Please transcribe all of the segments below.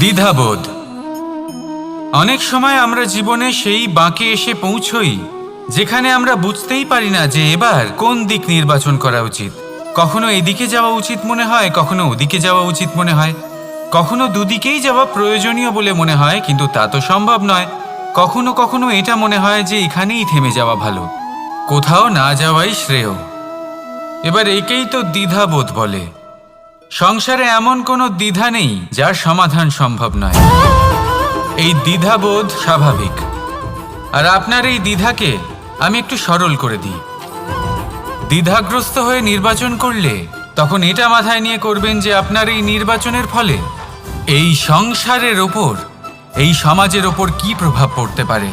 দ্বিধাবোধ। অনেক সময় আমরা জীবনে সেই বাঁকে এসে পৌঁছই, যেখানে আমরা বুঝতেই পারি না যে এবার কোন দিক নির্বাচন করা উচিত। কখনো এদিকে যাওয়া উচিত মনে হয়, কখনো ওদিকে যাওয়া উচিত মনে হয়। কখনো দুদিকেই যাওয়া প্রয়োজনীয় বলে মনে হয়, কিন্তু তা তো সম্ভব নয়। কখনো কখনো এটা মনে হয় যে এখানেই থেমে যাওয়া ভালো। কোথাও না যাওয়াই শ্রেয়। এবার একেই তো দ্বিধাবোধ বলে। সংসারে এমন কোনো দ্বিধা নেই যার সমাধান সম্ভব নয়। এই দ্বিধাবোধ স্বাভাবিক। আর আপনার এই দ্বিধাকে আমি একটু সরল করে দিই। দ্বিধাগ্রস্ত হয়ে নির্বাচন করলে তখন এটা মাথায় নিয়ে করবেন যে আপনার এই নির্বাচনের ফলে এই সংসারের ওপর, এই সমাজের ওপর কি প্রভাব পড়তে পারে?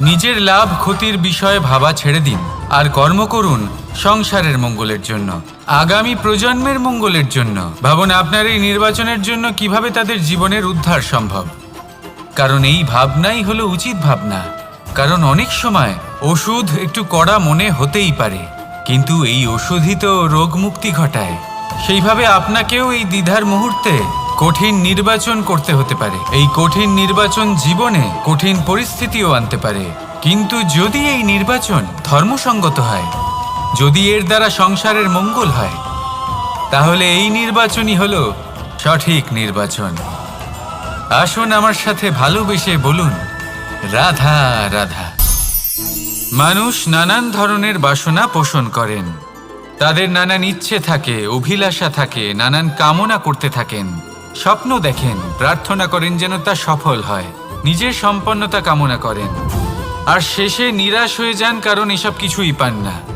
নিজের লাভ ক্ষতির বিষয়ে ভাবা ছেড়ে দিন। আর কর্ম করুন সংসারের মঙ্গলের জন্য। আগামী প্রজন্মের মঙ্গলের জন্য। ভাবুন, আপনার এই নির্বাচনের জন্য কীভাবে তাদের জীবনের উদ্ধার সম্ভব? কারণ এই ভাবনাই হলো উচিত ভাবনা। কারণ অনেক সময় ওষুধ একটু কড়া মনে হতেই পারে। কিন্তু এই ওষুধই তো রোগ মুক্তি ঘটায়। সেইভাবে আপনাকেও এই দ্বিধার মুহূর্তে কঠিন নির্বাচন করতে হতে পারে। এই কঠিন নির্বাচন জীবনে কঠিন পরিস্থিতিও আনতে পারে। কিন্তু যদি এই নির্বাচন ধর্মসঙ্গত হয় যদি এর দ্বারা সংসারের মঙ্গল হয়, তাহলে এই নির্বাচনই হলো সঠিক নির্বাচন। আসুন আমার সাথে ভালোবেসে বলুন, রাধা রাধা। মানুষ নানান ধরনের বাসনা পোষণ করেন। তাদের নানান ইচ্ছে থাকে, অভিলাষা থাকে, নানান কামনা করতে থাকেন। স্বপ্ন দেখেন, প্রার্থনা করেন যেন তা সফল হয়। নিজের সম্পন্নতা কামনা করেন। আর শেষে নিরাশ হয়ে যান কারণ এসব কিছুই পান না।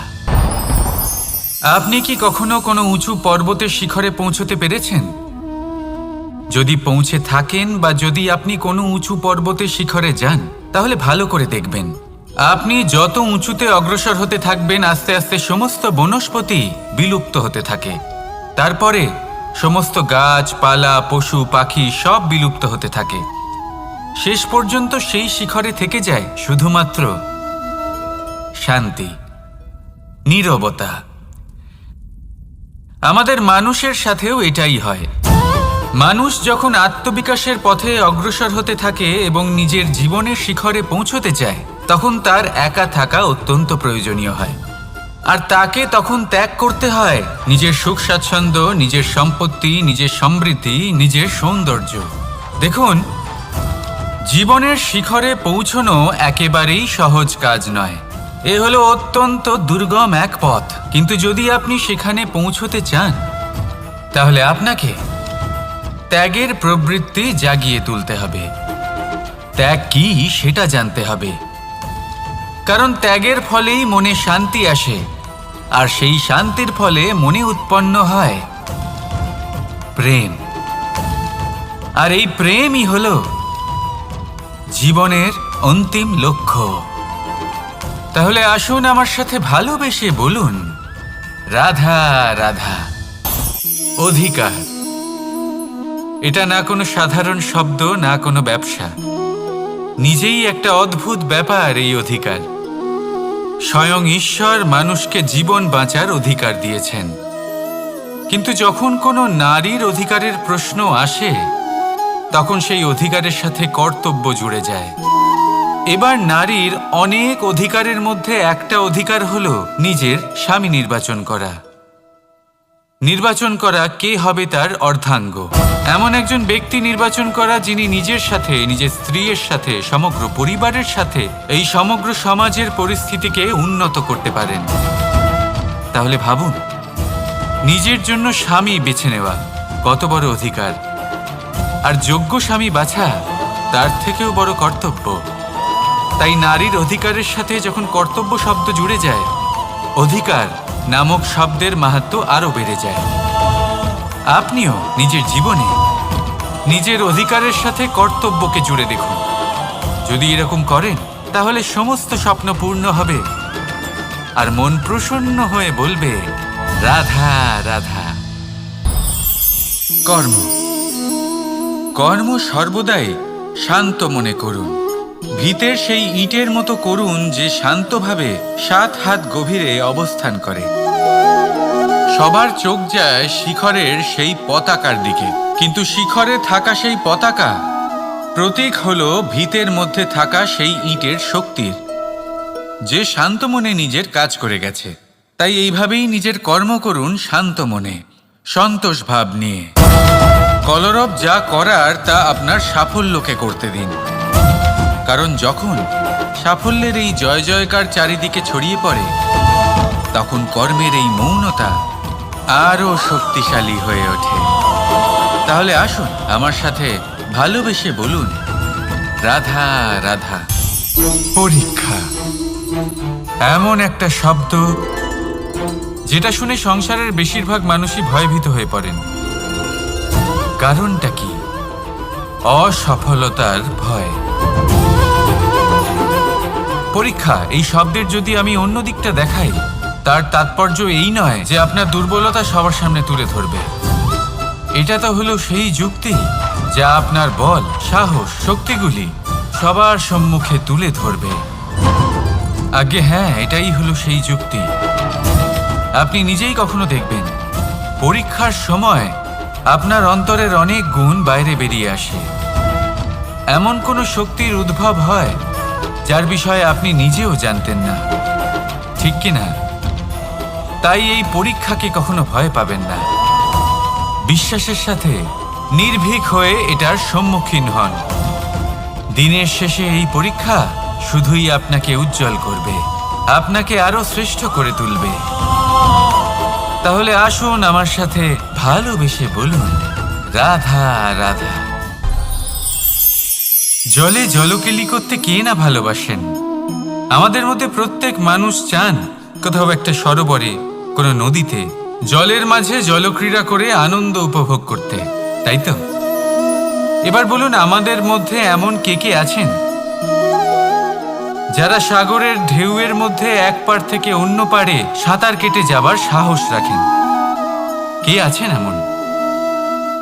আপনি কি কখনো কোনো উঁচু পর্বতের শিখরে পৌঁছতে পেরেছেন? যদি পৌঁছে থাকেন বা যদি আপনি কোনো উঁচু পর্বতের শিখরে যান, তাহলে ভালো করে দেখবেন। আপনি যত উঁচুতে অগ্রসর হতে থাকবেন, আস্তে আস্তে সমস্ত বনস্পতি বিলুপ্ত হতে থাকে। তারপরে সমস্ত গাছ, পালা, পশু, পাখি সব বিলুপ্ত হতে থাকে। শেষ পর্যন্ত সেই শিখরে থেকে যায় শুধুমাত্র শান্তি, নীরবতা। আমাদের মানুষের সাথেও এটাই হয়। মানুষ যখন আত্মবিকাশের পথে অগ্রসর হতে থাকে এবং নিজের জীবনের শিখরে পৌঁছতে চায়, তখন তার একা থাকা অত্যন্ত প্রয়োজনীয় হয়। আর তাকে তখন ত্যাগ করতে হয় নিজের সুখ স্বাচ্ছন্দ্য, নিজের সম্পত্তি, নিজের সমৃদ্ধি, নিজের সৌন্দর্য। দেখুন, জীবনের শিখরে পৌঁছনো একেবারেই সহজ কাজ নয়। এ হলো অত্যন্ত দুর্গম এক পথ। কিন্তু যদি আপনি সেখানে পৌঁছতে চান, তাহলে আপনাকে ত্যাগের প্রবৃত্তি জাগিয়ে তুলতে হবে। ত্যাগ কি, সেটা জানতে হবে। কারণ ত্যাগের ফলেই মনে শান্তি আসে, আর সেই শান্তির ফলে মনে উৎপন্ন হয় প্রেম। আর এই প্রেমই হল জীবনের অন্তিম লক্ষ্য। তাহলে আসুন আমার সাথে ভালোবেসে বলুন। রাধা রাধা। অধিকার। এটা না কোনো সাধারণ শব্দ, না কোনো ব্যবসা। নিজেই একটা অদ্ভুত ব্যাপার এই অধিকার। স্বয়ং ঈশ্বর মানুষকে জীবন বাঁচার অধিকার দিয়েছেন। কিন্তু যখন কোনো নারীর অধিকারের প্রশ্ন আসে, তখন সেই অধিকারের সাথে কর্তব্য জুড়ে যায়। এবার নারীর অনেক অধিকারের মধ্যে একটা অধিকার হল নিজের স্বামী নির্বাচন করা। নির্বাচন করা কে হবে তার অর্ধাঙ্গ। এমন একজন ব্যক্তি নির্বাচন করা যিনি নিজের সাথে, নিজের স্ত্রীর সাথে, সমগ্র পরিবারের সাথে এই সমগ্র সমাজের পরিস্থিতিকে উন্নত করতে পারেন। তাহলে ভাবুন, নিজের জন্য স্বামী বেছে নেওয়া কত বড় অধিকার? আর যোগ্য স্বামী বাছা, তার থেকেও বড় কর্তব্য। তাই নারীর অধিকারের সাথে যখন কর্তব্য শব্দ জুড়ে যায়, অধিকার নামক শব্দের মাহাত্ম আরও বেড়ে যায়। আপনিও নিজের জীবনে নিজের অধিকারের সাথে কর্তব্যকে জুড়ে দেখুন। যদি এরকম করেন, তাহলে সমস্ত স্বপ্ন পূর্ণ হবে। আর মন প্রসন্ন হয়ে বলবে, রাধা রাধা। কর্ম। কর্ম সর্বদাই শান্ত মনে করুন। ভিতের সেই ইটের মতো করুন যে শান্তভাবে সাত হাত গভীরে অবস্থান করে। সবার চোখ যায় শিখরের সেই পতাকার দিকে। কিন্তু শিখরে থাকা সেই পতাকা প্রতীক হল ভিতের মধ্যে থাকা সেই ইটের শক্তির। যে শান্ত মনে নিজের কাজ করে গেছে। তাই এইভাবেই নিজের কর্ম করুন শান্ত মনে, সন্তোষ ভাব নিয়ে। কলরব যা করার তা আপনার সাফল্যকে করতে দিন। কারণ যখন সাফল্যের এই জয় জয়কার চারিদিকে ছড়িয়ে পড়ে, তখন কর্মের এই মৌনতা আরও শক্তিশালী হয়ে ওঠে। তাহলে আসুন আমার সাথে ভালোবেসে বলুন, রাধা রাধা। পরীক্ষা। এমন একটা শব্দ যেটা শুনে সংসারের বেশিরভাগ মানুষই ভয়ভীত হয়ে পড়েন। কারণটা কি? অসফলতার ভয়। পরীক্ষা, এই শব্দের যদি আমি অন্য দিকটা দেখাই, তার তাৎপর্য এই নয় যে আপনার দুর্বলতা সবার সামনে তুলে ধরবে। এটা তো হলো সেই যুক্তি যা আপনার বল, সাহস, শক্তিগুলি সবার সম্মুখে তুলে ধরবে। আগে হ্যাঁ এটাই হলো সেই যুক্তি। আপনি নিজেই কখনো দেখবেন, পরীক্ষার সময় আপনার অন্তরের অনেক গুণ বাইরে বেরিয়ে আসে। এমন কোনো শক্তির উদ্ভব হয় যার বিষয়ে আপনি নিজেও জানতেন না। ঠিক কি না? তাই এই পরীক্ষাকে কখনো ভয় পাবেন না। বিশ্বাসের সাথে নির্ভীক হয়ে এটার সম্মুখীন হন। দিনের শেষে এই পরীক্ষা শুধুই আপনাকে উজ্জ্বল করবে, আপনাকে আরও শ্রেষ্ঠ করে তুলবে। তাহলে আসুন আমার সাথে ভালোবেসে বলুন, রাধা রাধা। জলে জলকেলি করতে কে না ভালোবাসেন? আমাদের মধ্যে প্রত্যেক মানুষ চান কোথাও একটা সরোবরে, কোনো নদীতে, জলের মাঝে জলক্রীড়া করে আনন্দ উপভোগ করতে, তাই তো? এবার বলুন, আমাদের মধ্যে এমন কে কে আছেন? যারা সাগরের ঢেউয়ের মধ্যে এক পাড় থেকে অন্য পাড়ে সাঁতার কেটে যাবার সাহস রাখেন। কে আছেন এমন?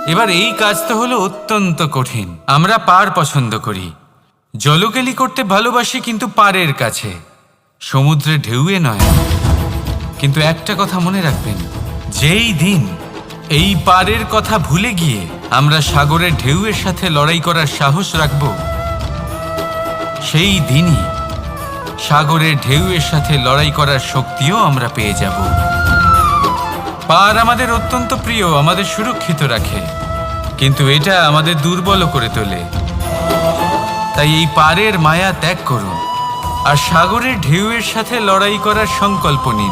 এবার এই কাজ তো হলো অত্যন্ত কঠিন। আমরা পার পছন্দ করি। জলকেলি করতে ভালোবাসি কিন্তু পারের কাছে। সমুদ্রে ঢেউয়ে নয়। কিন্তু একটা কথা মনে রাখবেন, যেই দিন এই পারের কথা ভুলে গিয়ে আমরা সাগরের ঢেউয়ের সাথে লড়াই করার সাহস রাখব, সেই দিনই সাগরের ঢেউয়ের সাথে লড়াই করার শক্তিও আমরা পেয়ে যাব। পার আমাদের অত্যন্ত প্রিয়, আমাদের সুরক্ষিত রাখে। কিন্তু এটা আমাদের দুর্বল করে তোলে। তাই এই পারের মায়া ত্যাগ করুন। আর সাগরের ঢেউয়ের সাথে লড়াই করার সংকল্প নিন।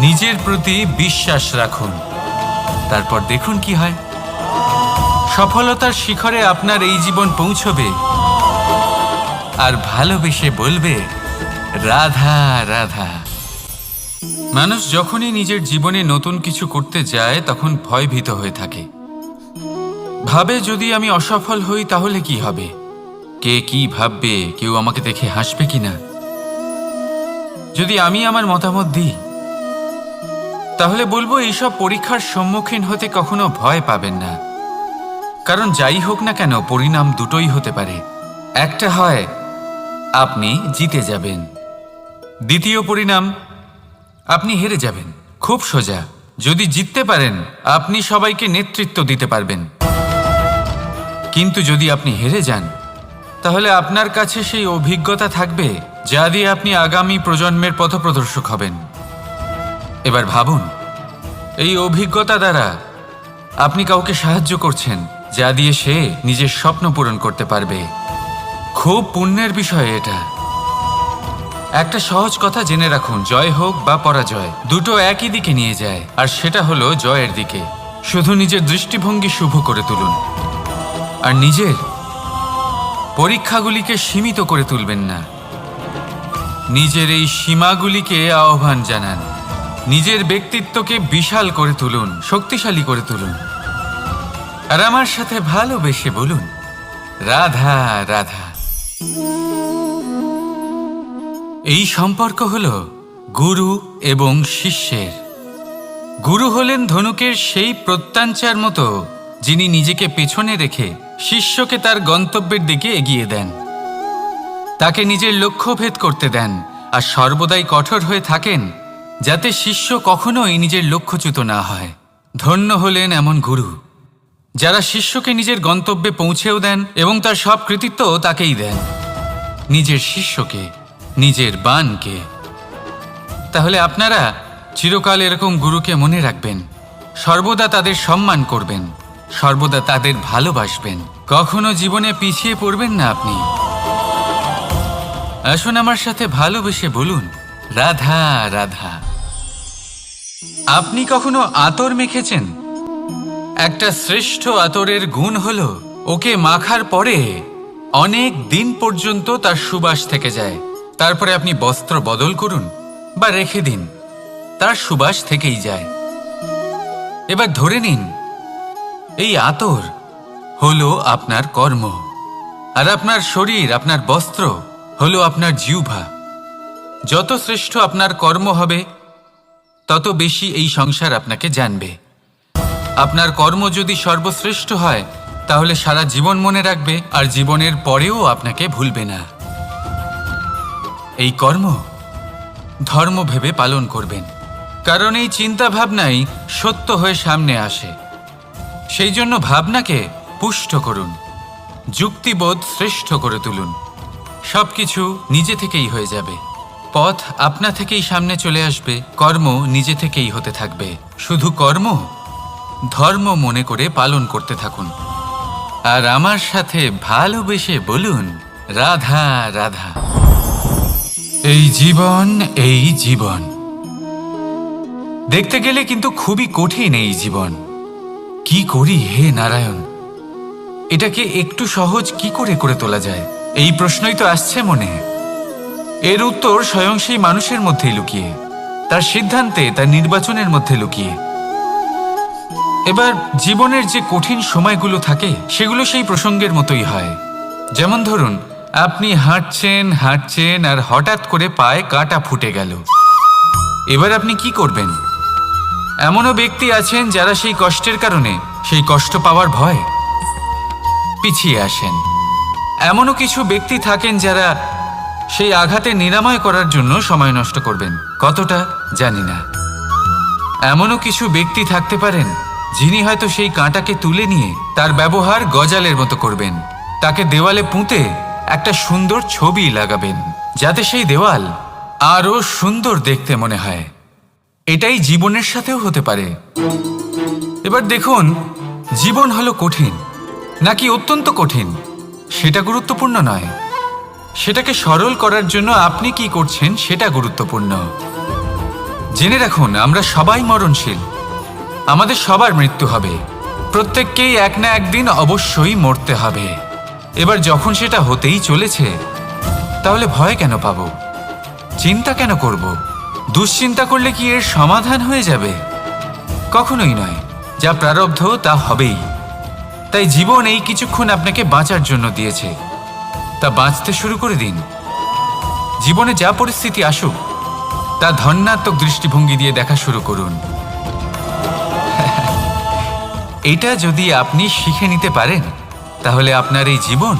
নিজের প্রতি বিশ্বাস রাখুন। তারপর দেখুন কি হয়। সফলতার শিখরে আপনার এই জীবন পৌঁছবে। আর ভালোবেসে বলবে, রাধা রাধা। মানুষ যখনই নিজের জীবনে নতুন কিছু করতে যায়, তখন ভয়ভীত হয়ে থাকে। ভাবে যদি আমি অসফল হই, তাহলে কি হবে? কে কি ভাববে? কেউ আমাকে দেখে হাসবে কিনা? যদি আমি আমার মতামত দিই, তাহলে বলব এইসব পরীক্ষার সম্মুখীন হতে কখনো ভয় পাবেন না। কারণ যাই হোক না কেন, পরিণাম দুটোই হতে পারে। একটা হয়, আপনি জিতে যাবেন। দ্বিতীয় পরিণাম আপনি হেরে যাবেন। খুব সোজা। যদি জিততে পারেন, আপনি সবাইকে নেতৃত্ব দিতে পারবেন। কিন্তু যদি আপনি হেরে যান, তাহলে আপনার কাছে সেই অভিজ্ঞতা থাকবে যা দিয়ে আপনি আগামী প্রজন্মের পথপ্রদর্শক হবেন। এবার ভাবুন, এই অভিজ্ঞতা দ্বারা আপনি কাউকে সাহায্য করছেন যা দিয়ে সে নিজের স্বপ্ন পূরণ করতে পারবে। খুব পুণ্যের বিষয় এটা। একটা সহজ কথা জেনে রাখুন, জয় হোক বা পরাজয়, দুটো একই দিকে নিয়ে যায়, আর সেটা হলো জয়ের দিকে। শুধু নিজের দৃষ্টিভঙ্গি শুভ করে তুলুন। আর নিজের পরীক্ষাগুলিকে সীমিত করে তুলবেন না। নিজের এই সীমাগুলিকে আহ্বান জানান। নিজের ব্যক্তিত্বকে বিশাল করে তুলুন, শক্তিশালী করে তুলুন। আর আমার সাথে ভালোবেসে বলুন, রাধা রাধা। এই সম্পর্ক হল গুরু এবং শিষ্যের। গুরু হলেন ধনুকের সেই প্রত্যাঞ্চার মতো, যিনি নিজেকে পেছনে রেখে শিষ্যকে তার গন্তব্যের দিকে এগিয়ে দেন। তাকে নিজের লক্ষ্য ভেদ করতে দেন আর সর্বদাই কঠোর হয়ে থাকেন, যাতে শিষ্য কখনোই নিজের লক্ষ্যচ্যুত না হয়। ধন্য হলেন এমন গুরু, যারা শিষ্যকে নিজের গন্তব্যে পৌঁছেও দেন এবং তার সব কৃতিত্ব তাকেই দেন। নিজের শিষ্যকে নিজের বানকে। তাহলে আপনারা চিরকাল এরকম গুরুকে মনে রাখবেন। সর্বদা তাদের সম্মান করবেন। সর্বদা তাদের ভালোবাসবেন। কখনো জীবনে পিছিয়ে পড়বেন না আপনি। আসুন আমার সাথে ভালোবেসে বলুন, রাধা রাধা। আপনি কখনো আতর মেখেছেন? একটা শ্রেষ্ঠ আতরের গুণ হল, ওকে মাখার পরে অনেক দিন পর্যন্ত তার সুবাস থেকে যায়। তারপরে আপনি বস্ত্র বদল করুন বা রেখে দিন। তার সুবাস থেকেই যায়। এবার ধরে নিন, এই আতর হলো আপনার কর্ম আর আপনার শরীর, আপনার বস্ত্র হলো আপনার জিউভা যত শ্রেষ্ঠ আপনার কর্ম হবে, তত বেশি এই সংসার আপনাকে জানবে। আপনার কর্ম যদি সর্বশ্রেষ্ঠ হয়, তাহলে সারা জীবন মনে রাখবে আর জীবনের পরেও আপনাকে ভুলবে না। এই কর্ম ধর্ম ভেবে পালন করবেন। কারণ এই চিন্তা ভাবনাই সত্য হয়ে সামনে আসে। সেই জন্য ভাবনাকে পুষ্ট করুন, যুক্তিবোধ শ্রেষ্ঠ করে তুলুন। সবকিছু নিজে থেকেই হয়ে যাবে। পথ আপনা থেকেই সামনে চলে আসবে, কর্ম নিজে থেকেই হতে থাকবে। শুধু কর্ম, ধর্ম মনে করে পালন করতে থাকুন। আর আমার সাথে ভালোবেসে বলুন, রাধা রাধা। এই জীবন এই জীবন। দেখতে গেলে কিন্তু খুবই কঠিন এই জীবন। কি করি হে নারায়ণ? এটাকে একটু সহজ কি করে করে তোলা যায়? এই প্রশ্নই তো আসছে মনে। এর উত্তর স্বয়ং সেই মানুষের মধ্যেই লুকিয়ে। তার সিদ্ধান্তে, তার নির্বাচনের মধ্যে লুকিয়ে। এবার জীবনের যে কঠিন সময়গুলো থাকে, সেগুলো সেই প্রসঙ্গের মতোই হয়। যেমন ধরুন আপনি হাঁটছেন হাঁটছেন আর হঠাৎ করে পায়ে কাঁটা ফুটে গেল। এবার আপনি কি করবেন? এমনও ব্যক্তি আছেন যারা সেই কষ্টের কারণে সেই কষ্ট পাওয়ার ভয়। পিছিয়ে আসেন। এমনও কিছু ব্যক্তি থাকেন যারা সেই আঘাতে নিরাময় করার জন্য সময় নষ্ট করবেন। কতটা? জানি না। এমনও কিছু ব্যক্তি থাকতে পারেন যিনি হয়তো সেই কাঁটাকে তুলে নিয়ে তার ব্যবহার গজালের মতো করবেন। তাকে দেওয়ালে পুঁতে একটা সুন্দর ছবি লাগাবেন, যাতে সেই দেওয়াল আরও সুন্দর দেখতে মনে হয়। এটাই জীবনের সাথেও হতে পারে। এবার দেখুন, জীবন হলো কঠিন, নাকি অত্যন্ত কঠিন? সেটা গুরুত্বপূর্ণ নয়। সেটাকে সরল করার জন্য আপনি কি করছেন সেটা গুরুত্বপূর্ণ। জেনে রাখুন, আমরা সবাই মরণশীল। আমাদের সবার মৃত্যু হবে। প্রত্যেককেই এক না একদিন অবশ্যই মরতে হবে। এবার যখন সেটা হতেই চলেছে, তাহলে ভয় কেন পাবো? চিন্তা কেন করব? দুশ্চিন্তা করলে কি এর সমাধান হয়ে যাবে? কখনোই নয়। যা প্রারব্ধ, তা হবেই। তাই জীবন এই কিছুক্ষণ আপনাকে বাঁচার জন্য দিয়েছে। তা বাঁচতে শুরু করে দিন। জীবনে যা পরিস্থিতি আসুক, তা ধন্যাত্মক দৃষ্টিভঙ্গি দিয়ে দেখা শুরু করুন। এটা যদি আপনি শিখে নিতে পারেন তাহলে আপনার এই জীবন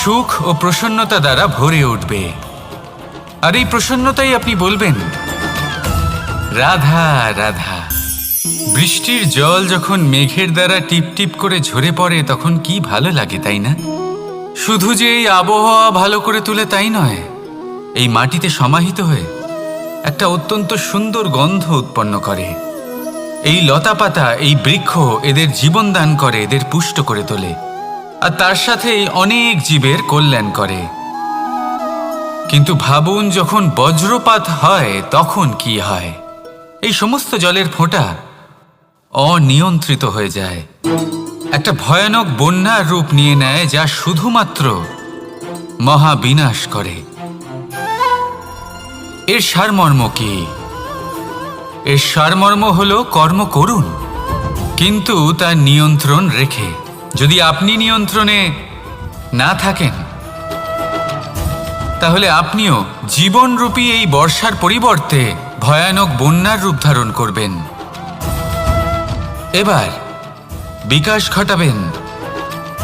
সুখ ও প্রসন্নতা দ্বারা ভরে উঠবে। আর এই প্রসন্নতাই আপনি বলবেন, রাধা রাধা। বৃষ্টির জল যখন মেঘের দ্বারা টিপ টিপ করে ঝরে পড়ে, তখন কি ভালো লাগে, তাই না? শুধু যে এই আবহাওয়া ভালো করে তুলে তাই নয়, এই মাটিতে সমাহিত হয়ে একটা অত্যন্ত সুন্দর গন্ধ উৎপন্ন করে। এই লতাপাতা, এই বৃক্ষ এদের জীবন দান করে, এদের পুষ্ট করে তোলে। আর তার সাথেই অনেক জীবের কল্যাণ করে। কিন্তু ভাবুন, যখন বজ্রপাত হয়, তখন কি হয়? এই সমস্ত জলের ফোঁটা অনিয়ন্ত্রিত হয়ে যায়। একটা ভয়ানক বন্যার রূপ নিয়ে নেয়, যা শুধুমাত্র মহাবিনাশ করে। এর সারমর্ম কি? এর সারমর্ম হল কর্ম করুন, কিন্তু তার নিয়ন্ত্রণ রেখে। যদি আপনি নিয়ন্ত্রণে না থাকেন, তাহলে আপনিও জীবনরূপী এই বর্ষার পরিবর্তে ভয়ানক বন্যার রূপ ধারণ করবেন। এবার বিকাশ ঘটাবেন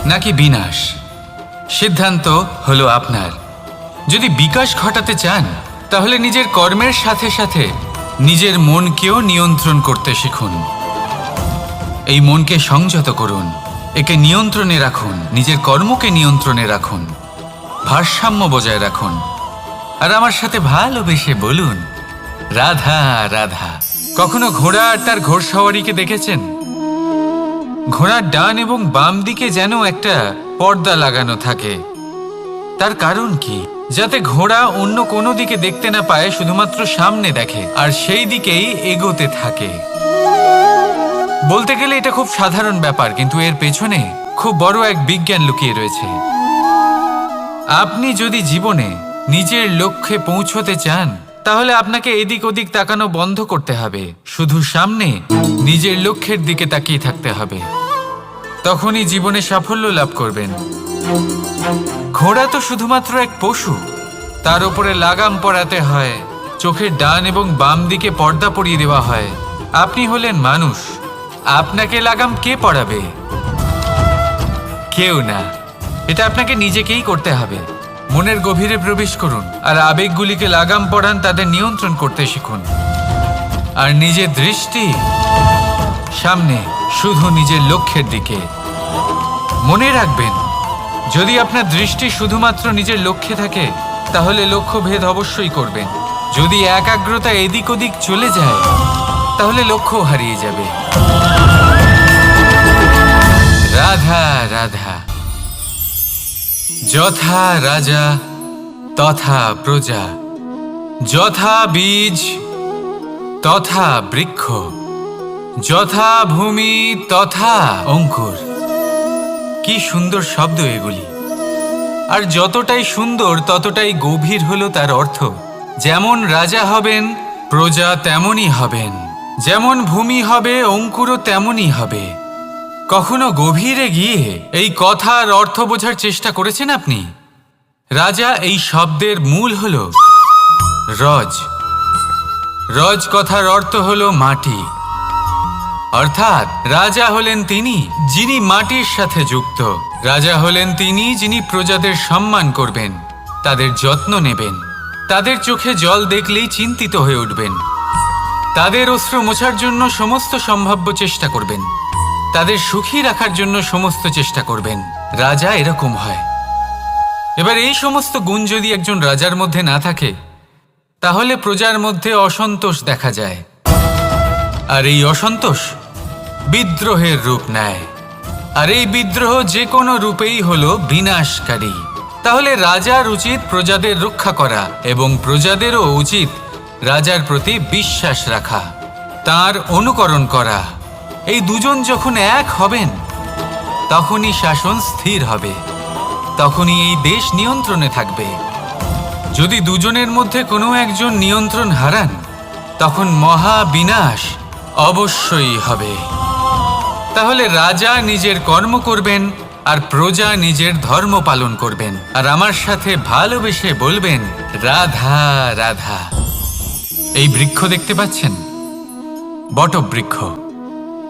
নাকি বিনাশ? সিদ্ধান্ত হলো আপনার। যদি বিকাশ ঘটাতে চান, তাহলে নিজের কর্মের সাথে সাথে নিজের মনকেও নিয়ন্ত্রণ করতে শিখুন। এই মনকে সংযত করুন। একে নিয়ন্ত্রণে রাখুন, নিজের কর্মকে নিয়ন্ত্রণে রাখুন, ভারসাম্য বজায় রাখুন। আর আমার সাথে ভালোবেসে বলুন, রাধা রাধা। কখনো ঘোড়া আর তার ঘোড়সাওয়ারিকে দেখেছেন? ঘোড়ার ডান এবং বাম দিকে যেন একটা পর্দা লাগানো থাকে। তার কারণ কি? যাতে ঘোড়া অন্য কোনো দিকে দেখতে না পায়, শুধুমাত্র সামনে দেখে, আর সেই দিকেই এগোতে থাকে। বলতে গেলে এটা খুব সাধারণ ব্যাপার, কিন্তু এর পেছনে খুব বড় এক বিজ্ঞান লুকিয়ে রয়েছে। আপনি যদি জীবনে নিজের লক্ষ্যে পৌঁছতে চান, তাহলে আপনাকে এদিক ওদিক তাকানো বন্ধ করতে হবে। শুধু সামনে নিজের লক্ষ্যের দিকে তাকিয়ে থাকতে হবে। তখনই জীবনে সাফল্য লাভ করবেন। ঘোড়া তো শুধুমাত্র এক পশু। তার উপরে লাগাম পরাতে হয়, চোখের ডান এবং বাম দিকে পর্দা পরিয়ে দেওয়া হয়। আপনি হলেন মানুষ। আপনাকে লাগাম কে পড়াবে? কেউ না। এটা আপনাকে নিজেকেই করতে হবে। মনের গভীরে প্রবেশ করুন আর আবেগগুলিকে লাগাম পড়ান তাদের নিয়ন্ত্রণ করতে শিখুন। আর নিজের দৃষ্টি সামনে, শুধু নিজের লক্ষ্যের দিকে। মনে রাখবেন, যদি আপনার দৃষ্টি শুধুমাত্র নিজের লক্ষ্যে থাকে, তাহলে লক্ষ্য ভেদ অবশ্যই করবেন। যদি একাগ্রতা এদিক ওদিক চলে যায়, তাহলে লক্ষ্য হারিয়ে যাবে। রাধা রাধা। যথা রাজা, তথা প্রজা। যথা বীজ, তথা বৃক্ষ। যথা ভূমি, তথা অঙ্কুর। কি সুন্দর শব্দ এগুলি। আর যতটাই সুন্দর, ততটাই গভীর হলো তার অর্থ। যেমন রাজা হবেন, প্রজা তেমনই হবেন। যেমন ভূমি হবে, অঙ্কুরও তেমনই হবে। কখনো গভীরে গিয়ে এই কথার অর্থ বোঝার চেষ্টা করেছেন আপনি? রাজা, এই শব্দের মূল হল রজ। রজ কথার অর্থ হল মাটি। অর্থাৎ রাজা হলেন তিনি, যিনি মাটির সাথে যুক্ত। রাজা হলেন তিনি, যিনি প্রজাদের সম্মান করবেন, তাদের যত্ন নেবেন, তাদের চোখে জল দেখলেই চিন্তিত হয়ে উঠবেন, তাদের অস্ত্র মোছার জন্য সমস্ত সম্ভাব্য চেষ্টা করবেন। তাদের সুখী রাখার জন্য সমস্ত চেষ্টা করবেন। রাজা এরকম হয়। এবার এই সমস্ত গুণ যদি একজন রাজার মধ্যে না থাকে, তাহলে প্রজার মধ্যে অসন্তোষ দেখা যায়। আর এই অসন্তোষ বিদ্রোহের রূপ নেয়। আর এই বিদ্রোহ যে কোনো রূপেই হলো বিনাশকারী। তাহলে রাজার উচিত প্রজাদের রক্ষা করা এবং প্রজাদেরও উচিত রাজার প্রতি বিশ্বাস রাখা, তার অনুকরণ করা। এই দুজন যখন এক হবেন, তখনই শাসন স্থির হবে। তখনই এই দেশ নিয়ন্ত্রণে থাকবে। যদি দুজনের মধ্যে কোনো একজন নিয়ন্ত্রণ হারান, তখন মহা বিনাশ অবশ্যই হবে। তাহলে রাজা নিজের কর্ম করবেন আর প্রজা নিজের ধর্ম পালন করবেন। আর আমার সাথে ভালোবেসে বলবেন, রাধা রাধা। এই বৃক্ষ দেখতে পাচ্ছেন? বটবৃক্ষ।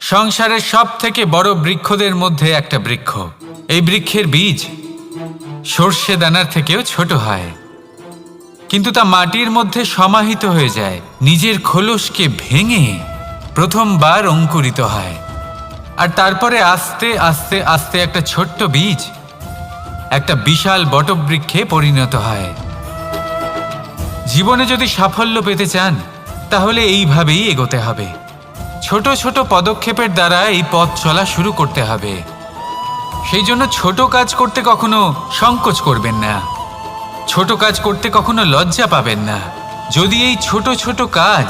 সংসারের সব থেকে বড় বৃক্ষদের মধ্যে একটা বৃক্ষ। এই বৃক্ষের বীজ সর্ষে দানার থেকেও ছোট হয়। কিন্তু তা মাটির মধ্যে সমাহিত হয়ে যায়, নিজের খোলসকে ভেঙে প্রথমবার অঙ্কুরিত হয়। আর তারপরে আস্তে আস্তে আস্তে একটা ছোট্ট বীজ, একটা বিশাল বটবৃক্ষে পরিণত হয়। জীবনে যদি সাফল্য পেতে চান, তাহলে এইভাবেই এগোতে হবে। ছোট ছোট পদক্ষেপের দ্বারা এই পথ চলা শুরু করতে হবে। সেই জন্য ছোট কাজ করতে কখনো সংকোচ করবেন না। ছোট কাজ করতে কখনো লজ্জা পাবেন না। যদি এই ছোট ছোট কাজ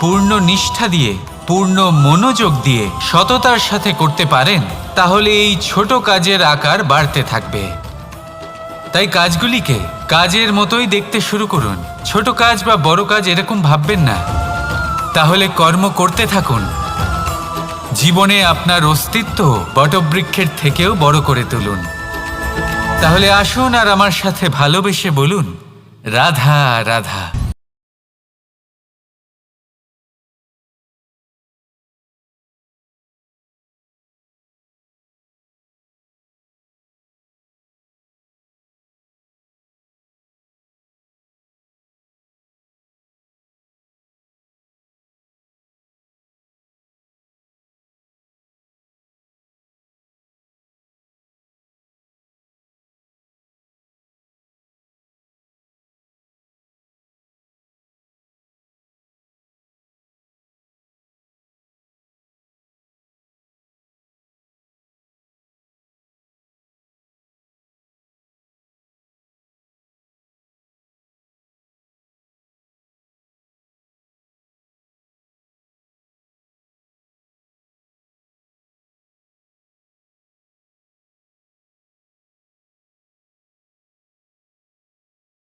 পূর্ণ নিষ্ঠা দিয়ে, পূর্ণ মনোযোগ দিয়ে সততার সাথে করতে পারেন, তাহলে এই ছোট কাজের আকার বাড়তে থাকবে। তাই কাজগুলিকে কাজের মতোই দেখতে শুরু করুন। ছোট কাজ বা বড় কাজ এরকম ভাববেন না। তাহলে কর্ম করতে থাকুন। জীবনে আপনার অস্তিত্ব বটবৃক্ষের থেকেও বড় করে তুলুন। তাহলে আসুন আর আমার সাথে ভালোবেসে বলুন, রাধা রাধা।